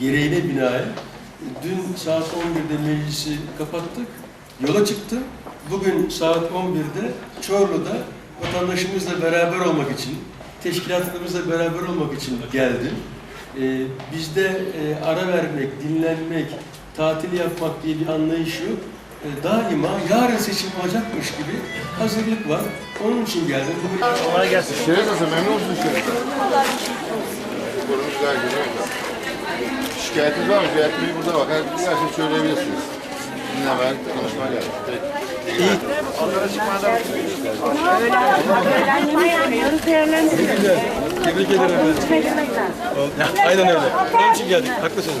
gereğine binaen dün saat 11'de meclisi kapattık. Yola çıktım. Bugün saat 11'de Çorlu'da vatandaşımızla beraber olmak için, teşkilatlarımızla beraber olmak için geldim. Ee, bizde e, ara vermek, dinlenmek, tatil yapmak diye bir anlayış yok. Ee, daima yarın seçim olacakmış gibi hazırlık var. Onun için geldim. Bugün Şeref nasıl? Memnun musun Şeref'ten? Konumuz gayet güzel. Şikayetiniz var mı? Şikayet burada bak. Her, her şeyi söyleyebilirsiniz. Dinleme, konuşma geldi. Peki. Tebrik ederim efendim. Aynen öyle. Onun için geldik. Haklısınız.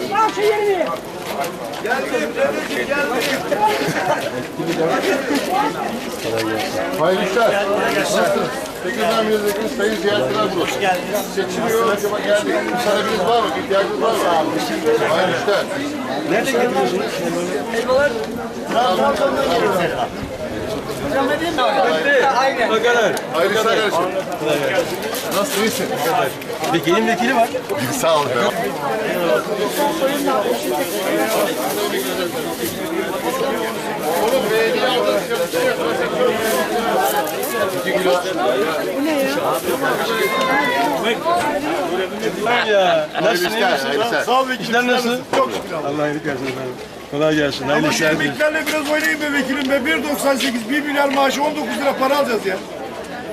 Hayırlı işler. Nasılsınız? Tekirdağ Milletvekili Sayın Ziyaret Kırar Hoş geldiniz. Seçiliyor. Acaba geldik. Talebiniz var mı? İhtiyacınız var mı? Hayırlı işler. Nereden getiriyorsunuz? O kadar. Hayırlı işler kardeşim. Nasılsın? İyisin? Vekilin vekili var. Sağ olun. efendim. Oğlum beğeni aldın. İki kilo. Ya. Hayırlı işler. Hayırlı işler. Sağ ol vekilim. İşler nasıl? Çok şükür abi. Allah iyilik versin efendim. Kolay gelsin. Ama şu biraz oynayayım be vekilim be. 1.98, 1 milyar maaşı 19 lira para alacağız ya.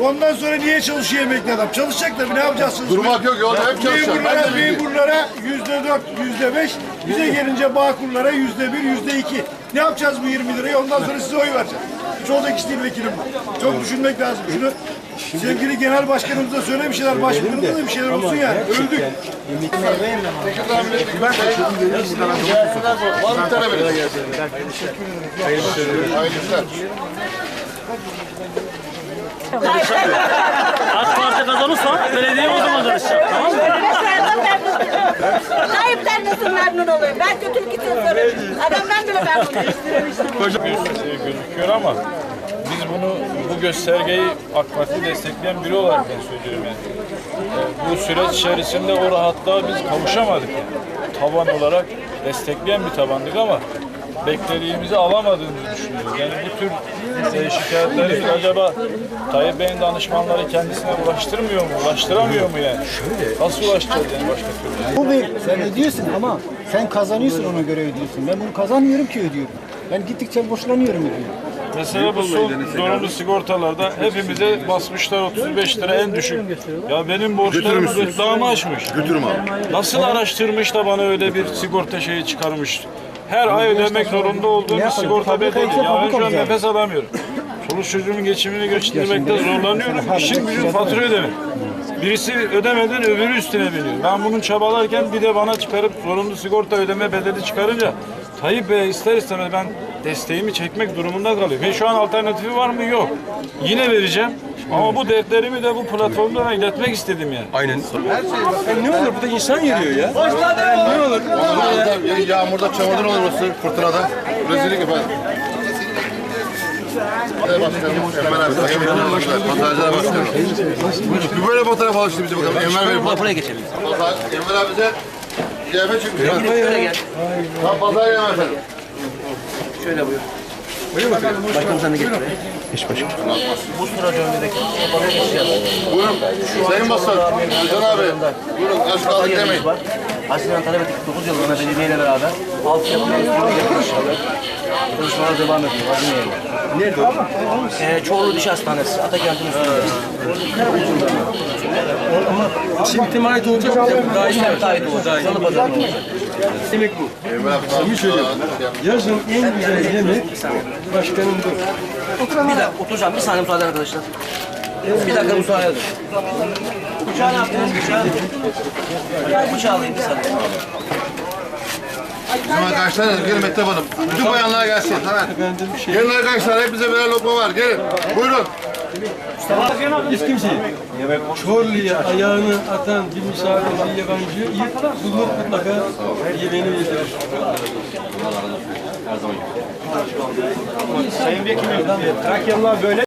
Ondan sonra niye çalışıyor emekli adam? Çalışacak tabii ne yapacaksınız? Durmak yok yolda hep çalışacağım. Ben Memurlara, yüzde dört, yüzde beş, bize gelince bağkurlara yüzde bir, yüzde iki. Ne yapacağız bu 20 lirayı? Ondan sonra size oy vereceğiz. Olacak iş değil vekilim bu. Çok düşünmek lazım. Şunu sevgili genel başkanımıza söyle bir şeyler, başbakanımıza da bir şeyler olsun yani. Öldük. Ziyaret Kırar Var mı talebiniz? Hayırlı işler. AK Parti kazanırsa belediye o zaman karışacak. Tamam mı? Tayyip'ten nasıl memnun oluyor? Ben kötülük için soruyorum. Adamdan bile memnun değilim. gözüküyor ama biz bunu bu göstergeyi AK Parti destekleyen biri olarak ben söylüyorum yani. Ee, Bu süreç içerisinde o rahatlığa biz kavuşamadık yani. Taban olarak destekleyen bir tabandık ama beklediğimizi alamadığımızı düşünüyoruz. Yani bu tür e, şikayetleri acaba Tayyip Bey'in danışmanları kendisine ulaştırmıyor mu, ulaştıramıyor mu yani? Nasıl ulaşacağız yani başka türlü? Bu bir sen ödüyorsun ama sen kazanıyorsun ona göre ödüyorsun. Ben bunu kazanmıyorum ki ödüyorum. Ben gittikçe borçlanıyorum ödüyorum. Mesela bu son zorunlu sigortalarda hepimize basmışlar 35 lira en düşük. Ya benim borçlarım gırtlağımı aşmış. Götürüm abi. Nasıl araştırmış da bana öyle bir sigorta şeyi çıkarmış. Her ay ödemek zorunda olduğum bir sigorta bedeli. Ya ben şu an nefes alamıyorum. Çoluk çocuğumun geçimini geçindirmekte zorlanıyorum. İşin gücün fatura ödemek. Birisi ödemeden öbürü üstüne biniyor. Ben bunun çabalarken bir de bana çıkarıp zorunlu sigorta ödeme bedeli çıkarınca Tayyip Bey ister istemez ben desteğimi çekmek durumunda kalıyorum. Ve şu an alternatifi var mı? Yok. Yine vereceğim. Ama bu dertlerimi de bu platformdan iletmek istedim yani. Aynen. E, ne olur burada insan yürüyor ya. Ne olur? Ya Yağmurda, çamurda olur orası, fırtınada. Rezillik efendim. Evet başkanım, Enver abi, Sayın Başkanım, Pazarcılar Başkanım. Bir böyle fotoğraf alıştı bize bakalım. Enver Bey, Buraya geçelim. Enver abi de ziyafet çıkmış. Şöyle gel. Tam pazar yemem efendim. Başkanım sen de geç buraya. Bu sırada önündeki. Buyurun. Sayın Basın, Özcan abi. Buyurun, aç kaldık demeyin. Haziran talep ettik 9 yıl ona belediyeyle beraber. 6 yapımda üstüne geldik inşallah. Çalışmalar devam ediyor. Hazine'ye. Nerede o? Ee, Çorlu Diş Hastanesi. Atakent'in üstünde. Şimdi temayet olacak mı? Daha iyi. Evet, ait olacak. Salı olacak. Demek bu. Samimi söylüyorum. Yazın en güzel yemek başkanım bu. Bir dakika oturacağım. Bir saniye müsaade arkadaşlar. Bir dakika müsaade edin. Bıçağı ne yaptınız? Bıçağı. Bıçağı alayım bir saniye. Arkadaşlar da gelin Mehtap Hanım. Bütün bayanlar gelsin. Hemen. Gelin arkadaşlar hepinize birer lokma var. Gelin. Buyurun. Hiç kimseyi. Çorlu'ya ayağını atan bir misafirci yabancı bulup mutlaka yemeğini yedirir. Sayın Vekilim, Trakyalılar böyle